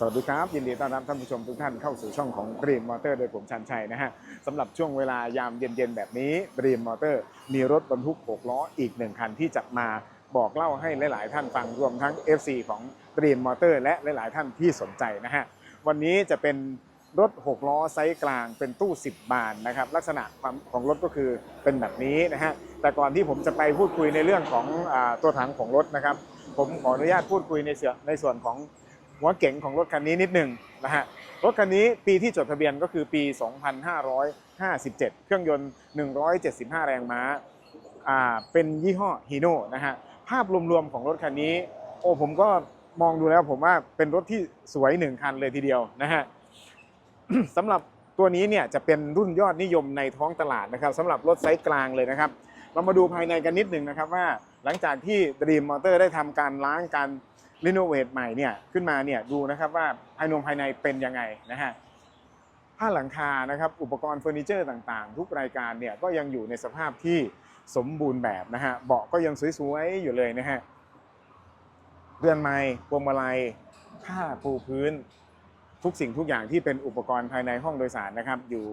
สวัสดีครับ ยินดีต้อนรับท่านผู้ชมทุกท่านเข้าสู่ช่องของ Dream Motor โดยผมชันชัยนะฮะสำหรับช่วงเวลายามเย็นๆ แบบนี้ Dream Motor มีรถบรรทุก 6 ล้ออีกหนึ่งคันที่จะมาบอกเล่าให้หลาย ๆ ท่านฟังรวมทั้ง FC ของ Dream Motor และหลาย ๆ ท่านที่สนใจนะฮะวันนี้จะเป็นรถ 6 ล้อไซส์กลางเป็นตู้ 10 บานนะครับลักษณะของรถก็คือเป็นแบบนี้นะฮะแต่ก่อนที่ผมจะไปพูดคุยในเรื่องของอตัวถังของรถนะครับผมขออนุญาตพูดคุยในส่วนในส่วนของ หัวเก๋งของรถคันนี้นิดหนึ่งนะฮะรถคันนี้ปีที่จดทะเบียนก็คือปี 2557 เครื่องยนต์ 175 แรงม้าอ่าเป็นยี่ห้อฮีโน่นะฮะภาพรวมๆของรถคันนี้ โอ้ผมก็มองดูแล้วผมว่าเป็นรถที่สวยหนึ่งคันเลยทีเดียวนะฮะสำหรับตัวนี้เนี่ยจะเป็นรุ่นยอดนิยมในท้องตลาดนะครับสำหรับรถไซส์กลางเลยนะครับ เรามาดูภายในกันนิดหนึ่งนะครับว่าหลังจากที่ Dream Motor ได้ทำการล้างการ รีโนเวทใหม่เนี่ยขึ้นมาเนี่ยดูนะครับว่าภายในภายในเป็นยังไงนะฮะผ้าหลังคานะครับอุปกรณ์เฟอร์นิเจอร์ต่างๆ ทุกรายการเนี่ยก็ยังอยู่ในสภาพที่สมบูรณ์แบบนะฮะเบาะก็ยังสวยๆอยู่เลยนะฮะเรือนไม้พวงมาลัยผ้าปูพื้น ทุกสิ่งทุกอย่างที่เป็นอุปกรณ์ภายในห้องโดยสารนะครับอยู่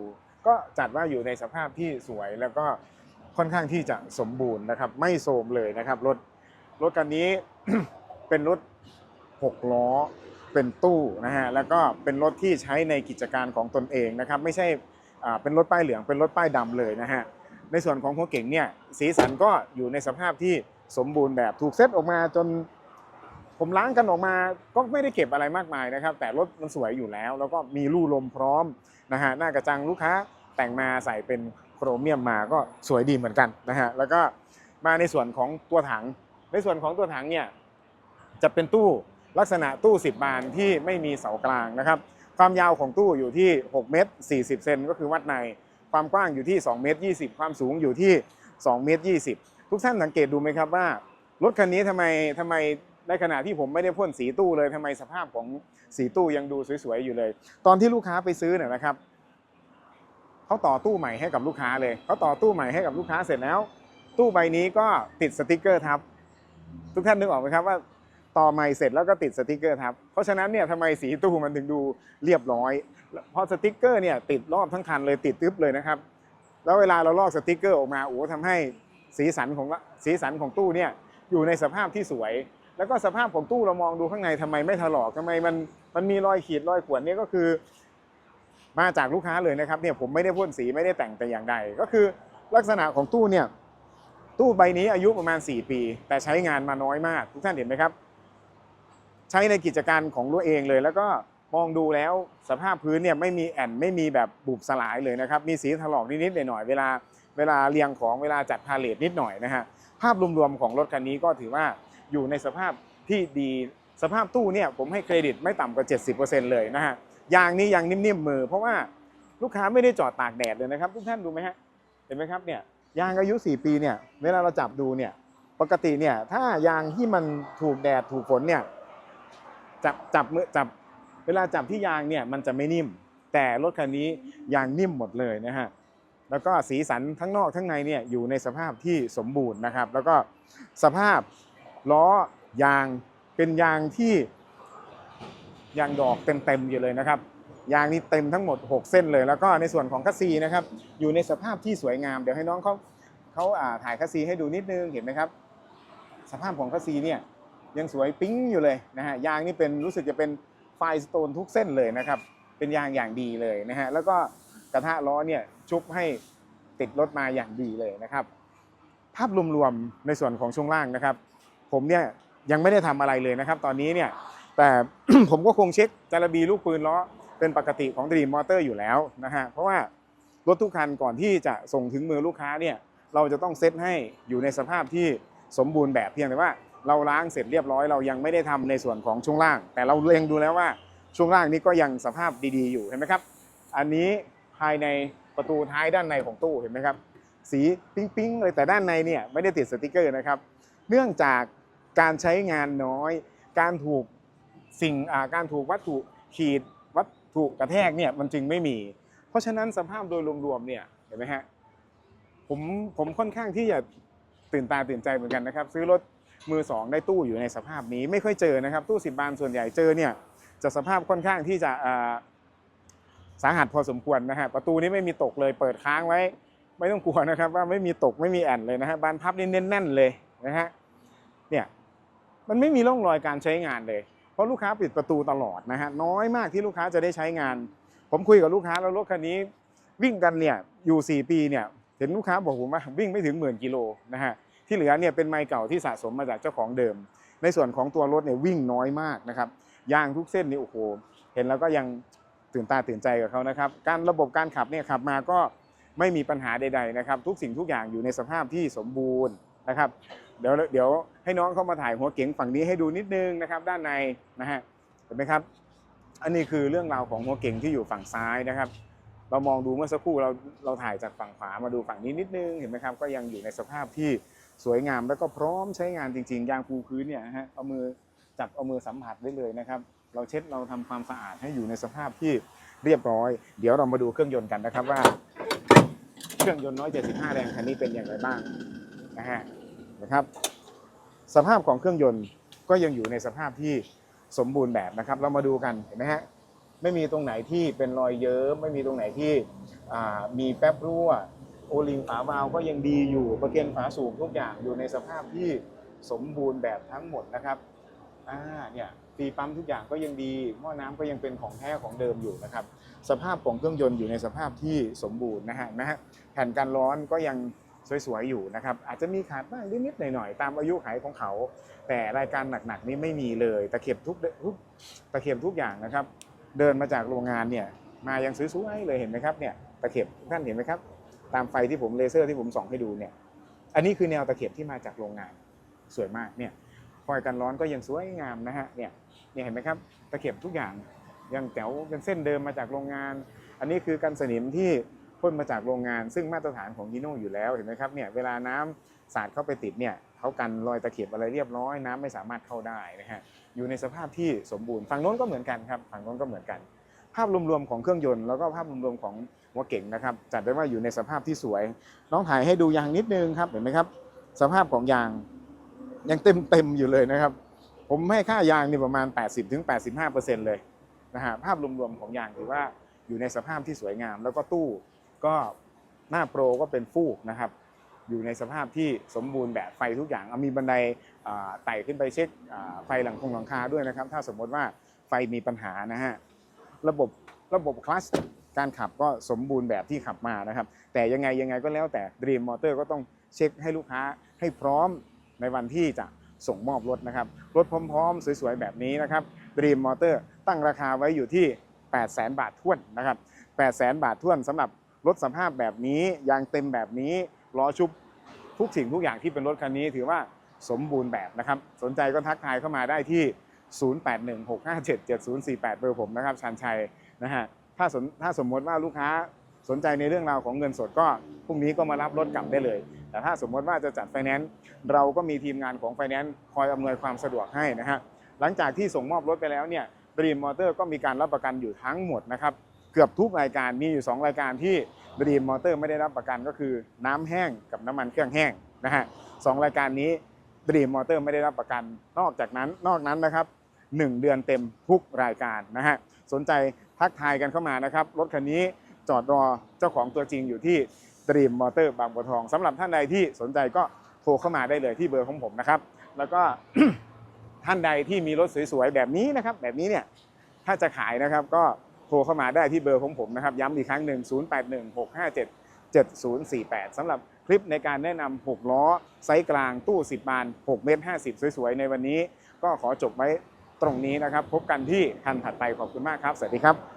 ก็จัดว่าอยู่ในสภาพที่สวยแล้วก็ค่อนข้างที่จะสมบูรณ์นะครับ ไม่โทรมเลยนะครับรถรถคันนี้ เป็นรถ6ล้อเป็นตู้นะฮะแล้วก็เป็นรถที่ใช้ในกิจการของตนเองนะครับไม่ใช่เป็นรถป้ายเหลืองเป็นรถป้ายดำเลยนะฮะในส่วนของหัวเก่งเนี่ยสีสันก็อยู่ในสภาพที่สมบูรณ์แบบถูกเซตออกมาจนผมล้างกันออกมาก็ไม่ได้เก็บอะไรมากมายนะครับ แต่รถมันสวยอยู่แล้ว แล้วก็มีรูลมพร้อมนะฮะหน้ากระจังลูกค้าแต่งมาใส่เป็นโครเมียมมาก็สวยดีเหมือนกันนะฮะแล้วก็มาในส่วนของตัวถัง ในส่วนของตัวถังเนี่ย จะเป็นตู้ลักษณะตู้ 10 บานที่ไม่มีเสากลางนะครับ ความยาวของตู้อยู่ที่ 6 เมตร 40 เซนก็คือวัดใน ความกว้างอยู่ที่ 2 เมตร 20 ความสูงอยู่ที่ 2 เมตร 20 ทุกท่านสังเกตดูไหมครับว่ารถคันนี้ทำไมทำไมในขณะที่ผมไม่ได้พ่นสีตู้เลยทำไมสภาพของสีตู้ยังดูสวยๆอยู่เลย ตอนที่ลูกค้าไปซื้อเนี่ยนะครับเขาต่อตู้ใหม่ให้กับลูกค้าเลยเขาต่อตู้ใหม่ให้กับลูกค้าเสร็จแล้ว ตู้ใบนี้ก็ติดสติกเกอร์ทับ ทุกท่านนึกออกไหมครับว่า ต่อใหม่เสร็จแล้วก็ติดสติกเกอร์ทับ เพราะฉะนั้นเนี่ยทำไมสีตู้มันถึงดูเรียบร้อย เพราะสติกเกอร์เนี่ยติดรอบทั้งคันเลยติดตึ๊บเลยนะครับ แล้วเวลาเราลอกสติกเกอร์ออกมาโอ้ทำให้สีสันของสีสันของตู้เนี่ยอยู่ในสภาพที่สวย แล้วก็สภาพของตู้เรามองดูข้างในทำไมไม่ถลอกทำไมมันมันมีรอยขีดรอยข่วนเนี่ยก็คือ มาจากลูกค้าเลยนะครับเนี่ยผมไม่ได้พ่นสีไม่ได้แต่งแต่อย่างใด ก็คือลักษณะของตู้เนี่ยตู้ใบนี้อายุประมาณ 4 ปี แต่ใช้งานมาน้อยมาก ทุกท่านเห็นไหมครับ ใช้ในกิจการของตัวเองเลย แล้วก็มองดูแล้วสภาพพื้นเนี่ยไม่มีแอนไม่มีแบบบุบสลายเลยนะครับ มีสีถลอกนิดๆหน่อยๆเวลาเวลาเรียงของเวลาจัดพาเลทนิดหน่อยนะฮะภาพรวมๆของรถคันนี้ก็ถือว่าอยู่ในสภาพที่ดีสภาพตู้เนี่ยผมให้เครดิตไม่ต่ำกว่า 70%เลยนะฮะยางนี่ยังนิ่มๆมือ เพราะว่าลูกค้าไม่ได้จอดตากแดดเลยนะครับ ทุกท่านดูไหมฮะเห็นไหมครับเนี่ยยางอายุ 4 ปีเนี่ยเวลาเราจับดูเนี่ยปกติเนี่ยถ้ายางที่มันถูกแดดถูกฝนเนี่ย จับจับมือจับเวลาจับที่ยางเนี่ยมันจะไม่นิ่ม แต่รถคันนี้ยางนิ่มหมดเลยนะฮะแล้วก็สีสันทั้งนอกทั้งในเนี่ยอยู่ในสภาพที่สมบูรณ์นะครับ แล้วก็สภาพล้อยางเป็นยางที่ยางดอกเต็มๆอยู่เลยนะครับยางนี่เต็มทั้งหมด 6 เส้นเลย แล้วก็ในส่วนของคัสซีนะครับอยู่ในสภาพที่สวยงาม เดี๋ยวให้น้องเขาเขาอ่าถ่ายคัสซีให้ดูนิดนึงเห็นไหมครับ สภาพของคัสซีเนี่ย ยังสวยปิ๊งอยู่เลยนะฮะยางนี่เป็นรู้สึกจะเป็นไฟสโตนทุกเส้นเลยนะครับ เป็นยางอย่างดีเลยนะฮะแล้วก็กระทะล้อเนี่ยชุบให้ติดรถมาอย่างดีเลยนะครับ ภาพรวมๆในส่วนของช่วงล่างนะครับ ผมเนี่ยยังไม่ได้ทำอะไรเลยนะครับ ตอนนี้เนี่ยแต่ผมก็คงเช็คจารบีลูกปืนล้อเป็นปกติของ Dream Motor อยู่แล้วนะฮะเพราะว่ารถทุกคันก่อนที่จะส่งถึงมือลูกค้าเนี่ยเราจะต้องเซตให้อยู่ในสภาพที่สมบูรณ์แบบเพียงแต่ว่า เราล้างเสร็จเรียบร้อยเรายังไม่ได้ทำในส่วนของช่วงล่าง แต่เราเล็งดูแล้วว่าช่วงล่างนี้ก็ยังสภาพดีๆอยู่เห็นไหมครับ อันนี้ภายในประตูท้ายด้านในของตู้เห็นไหมครับ สีปิ๊งๆเลยแต่ด้านในเนี่ยไม่ได้ติดสติกเกอร์นะครับ เนื่องจากการใช้งานน้อย การถูกสิ่งการถูกวัตถุขีดวัตถุกระแทกเนี่ยมันจึงไม่มี เพราะฉะนั้นสภาพโดยรวมๆเนี่ยเห็นไหมฮะผมผมค่อนข้างที่จะตื่นตาตื่นใจเหมือนกันนะครับ ซื้อรถ มือสองได้ตู้อยู่ในสภาพนี้ไม่ค่อยเจอนะครับ ตู้สิบบานส่วนใหญ่เจอเนี่ยจะสภาพค่อนข้างที่จะสาหัสพอสมควรนะฮะประตูนี้ไม่มีตกเลยเปิดค้างไว้ ไม่ต้องกลัวนะครับ ว่าไม่มีตกไม่มีแอนเลยนะฮะบานพับนี่แน่นๆเลยนะฮะเนี่ยมันไม่มีร่องรอยการใช้งานเลย เพราะลูกค้าปิดประตูตลอดนะฮะน้อยมากที่ลูกค้าจะได้ใช้งาน ผมคุยกับลูกค้าแล้วรถคันนี้วิ่งกันเนี่ยอยู่ 4 ปีเนี่ยเห็นลูกค้าบอกผมว่าวิ่งไม่ถึงหมื่นกิโลนะฮะ ที่เหลือเนี่ยเป็นไมล์เก่าที่สะสมมาจากเจ้าของเดิม ในส่วนของตัวรถเนี่ยวิ่งน้อยมากนะครับยางทุกเส้นนี่โอ้โหเห็นแล้วก็ยังตื่นตาตื่นใจกับเขานะครับ การระบบการขับเนี่ยขับมาก็ไม่มีปัญหาใดๆนะครับ ทุกสิ่งทุกอย่างอยู่ในสภาพที่สมบูรณ์นะครับ เดี๋ยวเดี๋ยวให้น้องเข้ามาถ่ายหัวเก๋งฝั่งนี้ให้ดูนิดนึงนะครับ ด้านในนะฮะเห็นไหมครับ อันนี้คือเรื่องราวของหัวเก๋งที่อยู่ฝั่งซ้ายนะครับ เรามองดูเมื่อสักครู่เราเราถ่ายจากฝั่งขวามาดูฝั่งนี้นิดนึงเห็นไหมครับก็ยังอยู่ในสภาพที่ สวยงามแล้วก็พร้อมใช้งานจริง ๆ ยางปูพื้นเนี่ยฮะเอามือจับเอามือสัมผัสได้เลยนะครับ เราเช็ดเราทำความสะอาดให้อยู่ในสภาพที่เรียบร้อย เดี๋ยวเรามาดูเครื่องยนต์กันนะครับว่า เครื่องยนต์175 แรงคันนี้เป็นอย่างไรบ้างนะฮะนะครับ สภาพของเครื่องยนต์ก็ยังอยู่ในสภาพที่สมบูรณ์แบบนะครับ เรามาดูกันเห็นไหมฮะไม่มีตรงไหนที่เป็นรอยเยิ้มไม่มีตรงไหนที่มีแป๊บรั่ว โอลิงฝาวาล์วก็ยังดีอยู่ประเกนฝาสูบทุกอย่างอยู่ในสภาพที่สมบูรณ์แบบทั้งหมดนะครับอ่าเนี่ยปีปั๊มทุกอย่างก็ยังดีหม้อน้ำก็ยังเป็นของแท้ของเดิมอยู่นะครับ สภาพของเครื่องยนต์อยู่ในสภาพที่สมบูรณ์นะฮะนะฮะแผ่นกันร้อนก็ยังสวยๆอยู่นะครับ อาจจะมีขาดบ้างนิดๆหน่อยๆตามอายุขัยของเขา แต่รายการหนักๆนี้ไม่มีเลยตะเข็บทุกทุกตะเข็บทุกอย่างนะครับ เดินมาจากโรงงานเนี่ยมายังสวยๆเลยเห็นไหมครับเนี่ยตะเข็บท่านเห็นไหมครับ ตามไฟที่ผมเลเซอร์ที่ผมส่องให้ดูเนี่ย อันนี้คือแนวตะเข็บที่มาจากโรงงานสวยมากเนี่ยคอยกันร้อนก็ยังสวยงามนะฮะเนี่ยเนี่ยเห็นไหมครับตะเข็บทุกอย่างยังแจ๋วเป็นเส้นเดิมมาจากโรงงาน อันนี้คือกันสนิมที่พ่นมาจากโรงงาน ซึ่งมาตรฐานของยีโน่อยู่แล้วเห็นไหมครับเนี่ยเวลาน้ำสาดเข้าไปติดเนี่ยเขากันรอยตะเข็บอะไรเรียบร้อยน้ำไม่สามารถเข้าได้นะฮะอยู่ในสภาพที่สมบูรณ์ฝั่งโน้นก็เหมือนกันครับฝั่งโน้นก็เหมือนกัน ภาพรวมๆของเครื่องยนต์ แล้วก็ภาพรวมๆของหัวเก่งนะครับ จัดได้ว่าอยู่ในสภาพที่สวย น้องถ่ายให้ดูยางนิดนึงครับเห็นไหมครับ สภาพของยางยังเต็มเต็มๆอยู่เลยนะครับ ผมให้ค่ายางนี่ประมาณ 80-85%เลยนะฮะภาพรวมๆของยางถือว่าอยู่ในสภาพที่สวยงาม แล้วก็ตู้ก็หน้าโปรก็เป็นฟูกนะครับ อยู่ในสภาพที่สมบูรณ์แบบไฟทุกอย่างมีบันไดไต่ขึ้นไปเช็คไฟหลังคงหลังคาด้วยนะครับ ถ้าสมมติว่าไฟมีปัญหานะฮะ ระบบระบบคลัสการขับก็สมบูรณ์แบบที่ขับมานะครับ แต่ยังไงยังไงก็แล้วแต่ Dream Motor ก็ต้องเช็คให้ลูกค้าให้พร้อมในวันที่จะส่งมอบรถนะครับ รถพร้อมๆ สวยๆ แบบนี้นะครับ Dream Motor ตั้งราคาไว้อยู่ที่ 800,000 บาทท้วนนะครับ 800,000 บาทท้วนสำหรับรถสภาพแบบนี้ยางเต็มแบบนี้ล้อชุบทุกสิ่งทุกอย่างที่เป็นรถคันนี้ถือว่าสมบูรณ์แบบนะครับ สนใจก็ทักทายเข้ามาได้ที่ 0816577048 เบอร์ผมนะครับชันชัยนะฮะถ้าสถ้าสมมติว่าลูกค้าสนใจในเรื่องราวของเงินสดก็พรุ่งนี้ก็มารับรถกลับได้เลย แต่ถ้าสมมติว่าจะจัดไฟแนนซ์เราก็มีทีมงานของไฟแนนซ์คอยอำนวยความสะดวกให้นะฮะหลังจากที่ส่งมอบรถไปแล้วเนี่ยดรีมมอเตอร์ก็มีการรับประกันอยู่ทั้งหมดนะครับเกือบทุกรายการมีอยู่ 2 รายการที่ดรีมมอเตอร์ไม่ได้รับประกันก็คือน้ำแห้งกับน้ำมันเครื่องแห้งนะฮะสองรายการนี้ ดรีมมอเตอร์ไม่ได้รับประกัน นอกจากนั้นนอกนั้นนะครับ 1 เดือนเต็มทุกรายการนะฮะสนใจทักทายกันเข้ามานะครับรถคันนี้จอดรอเจ้าของตัวจริงอยู่ที่ดรีมมอเตอร์บางบัวทองสำหรับท่านใดที่สนใจก็โทรเข้ามาได้เลยที่เบอร์ของผมนะครับ แล้วก็ท่านใดที่มีรถสวยๆแบบนี้นะครับ แบบนี้เนี่ยถ้าจะขายนะครับก็โทรเข้ามาได้ที่เบอร์ของผมนะครับ ย้ำอีกครั้งหนึ่ง081657 7048สำหรับ คลิปในการแนะนำ6ล้อ ไซส์กลางตู้ 10 บาน 6 เมตร 50 สวยๆ ในวันนี้ ก็ขอจบไว้ตรงนี้นะครับ พบกันที่คันถัดไปขอบคุณมากครับ สวัสดีครับ